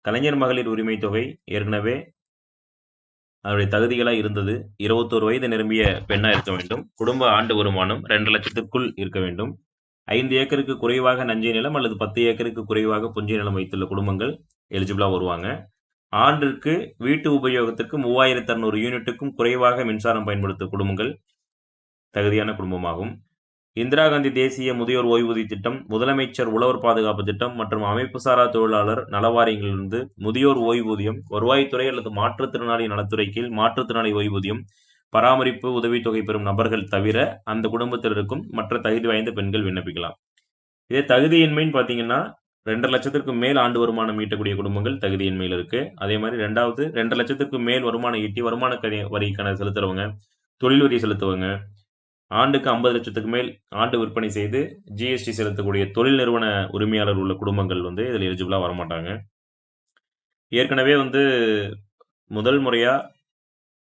கலைஞர் மகளிர் உரிமை தொகை ஏற்கனவே அவருடைய தகுதிகளாக இருந்தது. இருபத்தோரு வயது நிரம்பிய பெண்ணாக இருக்க வேண்டும். குடும்ப ஆண்டு வருமானம் ரெண்டு லட்சத்துக்குள் இருக்க வேண்டும். ஐந்து ஏக்கருக்கு குறைவாக நஞ்சை நிலம் அல்லது பத்து ஏக்கருக்கு குறைவாக புஞ்சை நிலம் வைத்துள்ள குடும்பங்கள் எலிஜிபிளாக வருவாங்க. ஆண்டிற்கு வீட்டு உபயோகத்திற்கு மூவாயிரத்தி அறுநூறு யூனிட்டுக்கும் குறைவாக மின்சாரம் பயன்படுத்தும் குடும்பங்கள் தகுதியான குடும்பமாகும். இந்திரா காந்தி தேசிய முதியோர் ஓய்வூதிய திட்டம் முதலமைச்சர் உழவர் பாதுகாப்பு திட்டம் மற்றும் அமைப்புசாரா தொழிலாளர் நலவாரியங்களிலிருந்து முதியோர் ஓய்வூதியம் வருவாய்த்துறை அல்லது மாற்றுத்திறனாளி நலத்துறை கீழ் மாற்றுத்திறனாளி ஓய்வூதியம் பராமரிப்பு உதவித்தொகை பெறும் நபர்கள் தவிர அந்த குடும்பத்தில் இருக்கும் மற்ற தகுதி வாய்ந்த பெண்கள் விண்ணப்பிக்கலாம். இதே தகுதியின்மைன்னு பார்த்தீங்கன்னா ரெண்டரை லட்சத்திற்கு மேல் ஆண்டு வருமானம் ஈட்டக்கூடிய குடும்பங்கள் தகுதியின்மையில் இருக்கு. அதே மாதிரி ரெண்டாவது ரெண்டரை லட்சத்திற்கு மேல் வருமானம் ஈட்டி வருமான கரி- வரி கணக்கு செலுத்துறவங்க தொழில் வரி செலுத்துவங்க ஆண்டுக்கு ஐம்பது லட்சத்துக்கு மேல் ஆண்டு விற்பனை செய்து ஜிஎஸ்டி செலுத்தக்கூடிய தொழில் நிறுவன உரிமையாளர் உள்ள குடும்பங்கள் வந்து இதில் எலிஜிபிளாக வரமாட்டாங்க. ஏற்கனவே வந்து முதல் முறையாக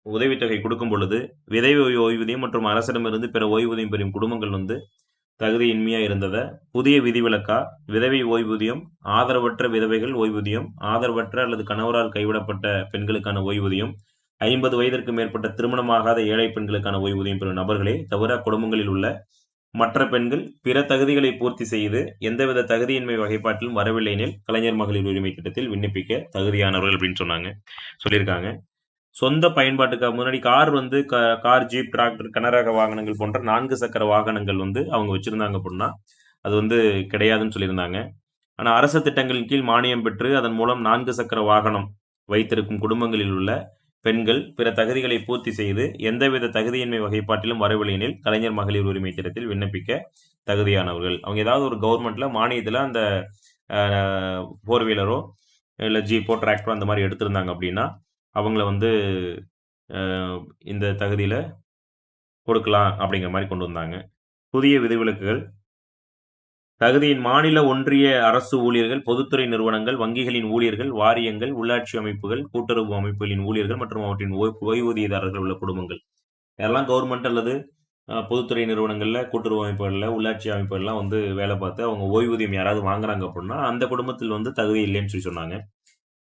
உதவித்தொகை கொடுக்கும் பொழுது விதவை ஓய்வூதியம் மற்றும் அரசிடமிருந்து பிற ஓய்வூதியம் பெறும் குடும்பங்கள் வந்து தகுதியின்மையாக இருந்ததை புதிய விதிவிலக்கா விதவை ஓய்வூதியம் ஆதரவற்ற விதவைகள் ஓய்வூதியம் ஆதரவற்ற அல்லது கணவரால் கைவிடப்பட்ட பெண்களுக்கான ஓய்வூதியம் ஐம்பது வயதிற்கு மேற்பட்ட திருமணமாகாத ஏழை பெண்களுக்கான ஓய்வூதியம் பெறும் நபர்களே தவிர குடும்பங்களில் உள்ள மற்ற பெண்கள் பிற தகுதிகளை பூர்த்தி செய்து எந்தவித தகுதியின்மை வகைப்பாட்டிலும் வரவில்லை எனில் கலைஞர் மகளிர் உரிமை திட்டத்தில் விண்ணப்பிக்க தகுதியானவர்கள் அப்படின்னு சொன்னாங்க சொல்லியிருக்காங்க. சொந்த பயன்பாட்டுக்காக முன்னாடி கார் வந்து க- கார் ஜீப் டிராக்டர் கனரக வாகனங்கள் போன்ற நான்கு சக்கர வாகனங்கள் வந்து அவங்க வச்சிருந்தாங்க அப்படின்னா அது வந்து கிடையாதுன்னு சொல்லியிருந்தாங்க. ஆனால் அரசு திட்டங்களின் கீழ் மானியம் பெற்று அதன் மூலம் நான்கு சக்கர வாகனம் வைத்திருக்கும் குடும்பங்களில் உள்ள பெண்கள் பிற தகுதிகளை பூர்த்தி செய்து எந்தவித தகுதியின்மை வகைப்பாட்டிலும் வரவில்லை எனில் கலைஞர் மகளிர் உரிமை திட்டத்தில் விண்ணப்பிக்க தகுதியானவர்கள். அவங்க ஏதாவது ஒரு கவர்மெண்ட்ல மானியத்தில் அந்த ஃபோர் வீலரோ இல்லை ஜீப்போ டிராக்டரோ அந்த மாதிரி எடுத்திருந்தாங்க அப்படின்னா அவங்கள வந்து இந்த தகுதியில் கொடுக்கலாம் அப்படிங்கிற மாதிரி கொண்டு வந்தாங்க. புதிய விதிவிலக்குகள் தகுதியின் மாநில ஒன்றிய அரசு ஊழியர்கள் பொதுத்துறை நிறுவனங்கள் வங்கிகளின் ஊழியர்கள் வாரியங்கள் உள்ளாட்சி அமைப்புகள் கூட்டுறவு அமைப்புகளின் ஊழியர்கள் மற்றும் அவற்றின் ஓய்வூதியதாரர்கள் உள்ள குடும்பங்கள். யாரெல்லாம் கவர்மெண்ட் அல்லது பொதுத்துறை நிறுவனங்களில் கூட்டுறவு அமைப்புகளில் உள்ளாட்சி அமைப்புகள்லாம் வந்து வேலை பார்த்து அவங்க ஓய்வூதியம் யாராவது வாங்குறாங்க அப்படின்னா அந்த குடும்பத்தில் வந்து தகுதி இல்லைன்னு சொல்லி சொன்னாங்க.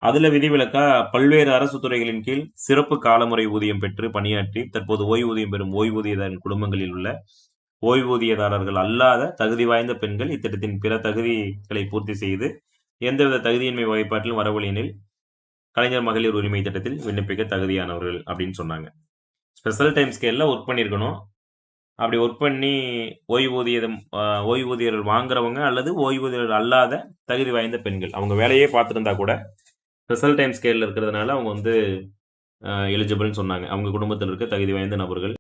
அதில் விதிவிலக்கா பல்வேறு அரசு துறைகளின் கீழ் சிறப்பு காலமுறை ஊதியம் பெற்று பணியாற்றி தற்போது ஓய்வூதியம் பெறும் ஓய்வூதியதாரின் குடும்பங்களில் உள்ள ஓய்வூதியதாரர்கள் அல்லாத தகுதி வாய்ந்த பெண்கள் இத்திட்டத்தின் பிற தகுதிகளை பூர்த்தி செய்து எந்தவித தகுதியின்மை வகைப்பாட்டிலும் வரவழியெனில் கலைஞர் மகளிர் உரிமை திட்டத்தில் விண்ணப்பிக்க தகுதியானவர்கள் அப்படின்னு சொன்னாங்க. ஸ்பெஷல் டைம் ஸ்கேலில் ஒர்க் பண்ணியிருக்கணும் அப்படி ஒர்க் பண்ணி ஓய்வூதியம் ஓய்வூதியர்கள் வாங்குறவங்க அல்லது ஓய்வூதியர்கள் அல்லாத தகுதி வாய்ந்த பெண்கள். அவங்க வேலையே பார்த்துருந்தா கூட ஸ்பெஷல் டைம் ஸ்கேலில் இருக்கிறதுனால அவங்க வந்து எலிஜிபிள்னு சொன்னாங்க. அவங்க குடும்பத்தில் இருக்க தகுதி வாய்ந்த நபர்கள்.